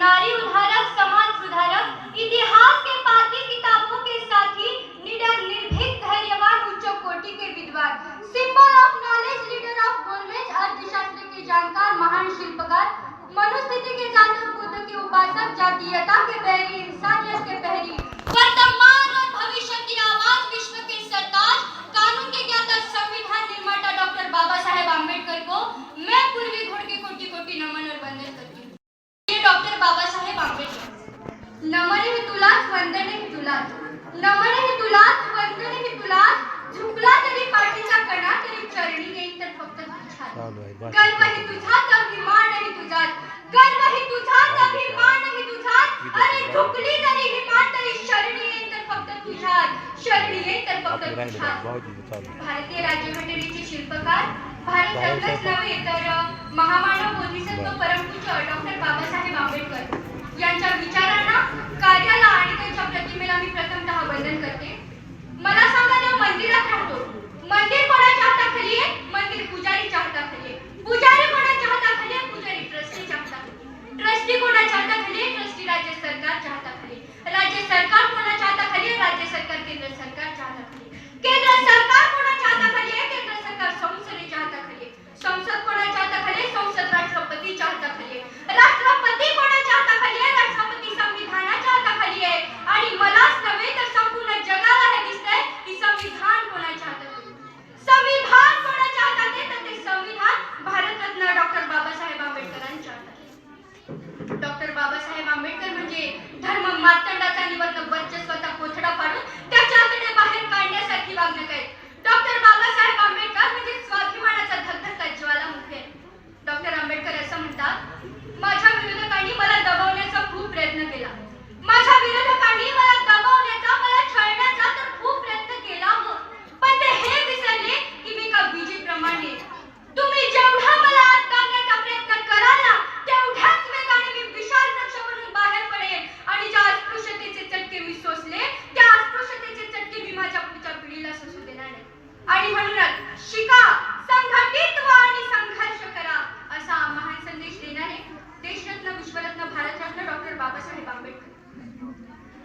नारी उद्धारक समाज सुधारक, इतिहास के पाती किताबों के साथ ही निडर, निर्भीक, धैर्यवान, उच्च कोटि के विद्वान। Symbol of knowledge leader of गोलमेज अर्थशास्त्र के जानकार, महान शिल्पकार मनुस्थिति के जातक बुद्ध के उपासक, जातीयता के पहली इंसानियत के पहली वर्तमान नमन ही तुलाच वंदन ही तुलाच. नमन ही तुलाच वंदन ही तुलाच. झुकला तरी पाठीचा कणा तरी चरणी येईल तर फक्त बस. गर्व ही तुझाच अभिमान ही तुझात गर्व ही तुझाच अभिमान ही तुझात अरे झुकली तरी हिमान तरी शरणी येईल तर फक्त तुझ्यात. शरणी येईल तर फक्त आहे. भारतीय राज्यघटनेचे शिल्पकार भारत रत्नच नव्हे तर महामानव बोधिसत्व. परमपूज्य डॉक्टर बाबासाहेब आंबेडकर. यांच्या विचारांना कार्याला आणि त्यांच्या प्रतिमेला मी प्रथमतः वंदन करते. मला सांगा त्या मंदिरात राहतो. मंदिर कोणाच्या हाताखाली आहे? मंदिर पुजारीच्या हाताखाली आहे. पुजारी कोणाच्या हाताखाली आहे? पुजारी ट्रस्टीच्या हाताखाली ट्रस्टी कोणाच्या हाताखाली आहे? ट्रस्टी राज्य सरकारच्या हाताखाली राज्य सरकार कोणाच्या हाताखाली आहे? राज्य सरकार केंद्र सरकार हाताखाली आहे. केंद्र सरकार कोणाच्या हाताखाली आहे केंद्र सरकार संसदेच्या हाताखाली आहे. संसद कोणाच्या हाताखाली आहे संसद राष्ट्रपतीच्या हाताखाली आहे. राष्ट्रपती कोणाच्या हाताखाली आहे राष्ट्रपती संविधानाच्या हाताखाली आहे आणि मलाच नव्हे तर संपूर्ण जगाला हे दिसतंय की संविधान कोणाच्या हातात आहे. संविधान कोणाच्या हातात आहे तर ते संविधान भारतरत्न डॉक्टर बाबासाहेब आंबेडकरांच्या हातात आहे. डॉक्टर बाबासाहेब आंबेडकर म्हणजे धर्म मार्तंडाचा निवर्त वर्चस्वाचा कोथडा पाडून त्याच्याकडे बाहेर काढण्यासाठी वागणूक आहे डॉक्टर बाबासाहेब आंबेडकर म्हणजे स्वाभिमानाचा धगधगता ज्वालामुखी आहे डॉक्टर आंबेडकर असं म्हणतात माझ्या विरोधकांनी मला दबवण्याचा खूप प्रयत्न केला माझ्या विरोधकांनी मला दबवण्याचा मला छळण्याचा तर खूप प्रयत्न केला हो पण ते हे विसरले की मी का बीजेप्रमाणे तुम्ही जेवढा मला आत टाकण्याचा प्रयत्न कराल ना तेवढ्याच वेगाने मी विशाल वृक्ष म्हणून बाहेर पडेन आणि ज्या अस्पृश्यतेचे चटके मी सोसले त्या अस्पृश्यतेचे चटके मी माझ्या पुढच्या पिढीला सोसू देणार नाही आणि म्हणूनच शिका संघटित व्हा आणि संघर्ष करा असा महान संदेश देणारे देशरत्न विश्वरत्न भारतरत्न डॉक्टर बाबासाहेब आंबेडकर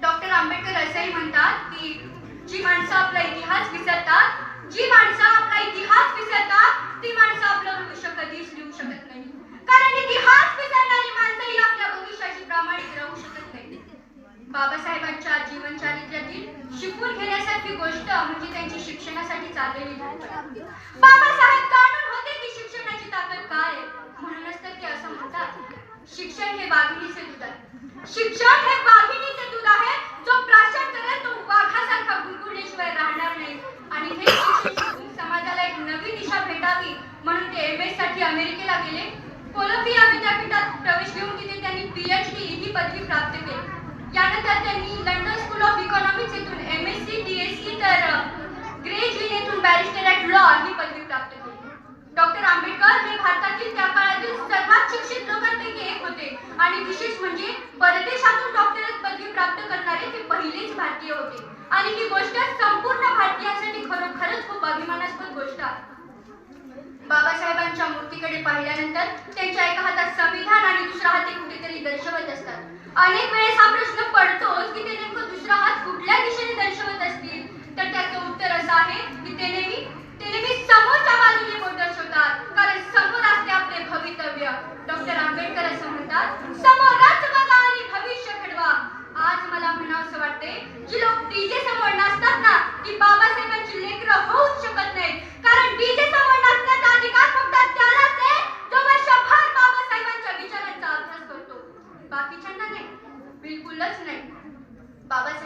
डॉक्टर आंबेडकर असंही म्हणतात की जी माणसं आपला इतिहास विसरतात जी माणसं आपला इतिहास विसरतात ती माणसं आपलं भविष्य कधीच लिहू शकत नाही. कारण इतिहास विसरणारी माणसं ही आपल्या भविष्याची प्रामाणिक राहू शकत नाही बाबासाहेबांच्या जीवन चारित्र्यातील शिकून घेण्यासारखी गोष्ट म्हणजे त्यांची शिक्षणासाठी चाललेली बाबासाहेब जाणून होते की शिक्षणाची ताकद काय आहे? म्हणूनच तर ते असं म्हणतात शिक्षण हे वाघिणीचे दूध आहे शिक्षण हे वाघिणीचे दूध आहे जो प्राशन करेल तो वाघासारखा गुरगुरल्याशिवाय राहणार नाही आणि हे शिक्षण शिकून समाजाला एक नवी दिशा भेटावी म्हणून ते एम एससाठी अमेरिकेला गेले कोलंबिया विद्यापीठात प्रवेश घेऊन तिथे त्यांनी पीएचडी ही पदवी प्राप्त केली. यानंतर त्यांनी लंडन स्कूल ऑफ इकॉनॉमिक्स येथून M S C D S C तर ग्रेज येथून बॅरिस्टर ॲट लॉ ही पदवी प्राप्त केली. डॉक्टर आंबेडकर हे भारतातील त्या काळातील सर्वात शिक्षित लोकांपैकी एक होते. आणि विशेष म्हणजे परदेशातून डॉक्टरेट पदवी प्राप्त करणारे ते पहिलेच भारतीय होते. आणि ही गोष्ट संपूर्ण भारतीयांसाठी खरोखरच खूप अभिमानास्पद गोष्ट आहे. बाबासाहेबांच्या पाहिल्यानंतर त्यांच्या एका हातात संविधान आणि दुसरा हात कुठेतरी दर्शवत असतात. अनेक वेळेस हा प्रश्न पडतोच की ते नेमकं दुसरा हात कुठल्या दिशेने दर्शवत असतील? तर त्याचं उत्तर असं आहे की ते नेहमी ते नेहमी समोरच्या बाजूने बोट दर्शवतात. कारण समोर असते आपले भवितव्य. डॉक्टर आंबेडकर असं म्हणतात समोरच बघा आणि भविष्य घडवा. आज मला म्हणावं वाटते जी लोक डीजे समोर नसतात ना ती बाबासाहेबांची लेकरं होऊच शकत नाही कारण डीजे समोर नसण्याचा अधिकार फक्त त्यालाच आहे जो वर्षभर बाबासाहेबांच्या विचारांचा अभ्यास करतो बाकीच्यांना नाही बिलकुलच नाही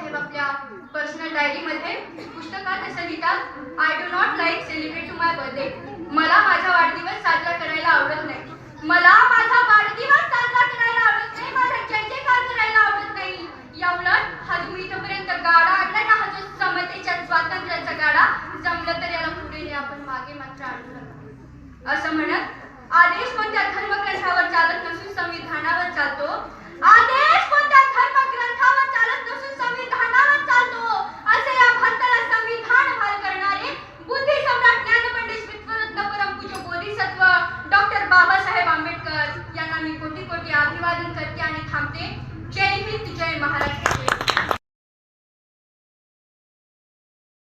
साहेब आपल्या पर्सनल डायरीमध्ये पुस्तकात असं लिहितात I do not like celebrate to my birthday मला माझा वाढदिवस साजरा करायला आवडत नाही. मला माझा वाढदिवस साजरा करायला आवडत नाही. माझा जय जयकार करायला आवडत नाही. या उलट हा तुम्ही इथपर्यंत गाडा आणला ना हा जो समतेच्या स्वातंत्र्याचा गाडा जमलं तर याला पुढे ने आपण मागे मात्र आणू नका. असं म्हणत आदेश कोणत्या धर्मग्रंथावर चालत नसून संविधानावर चालतो आदेश कोणत्या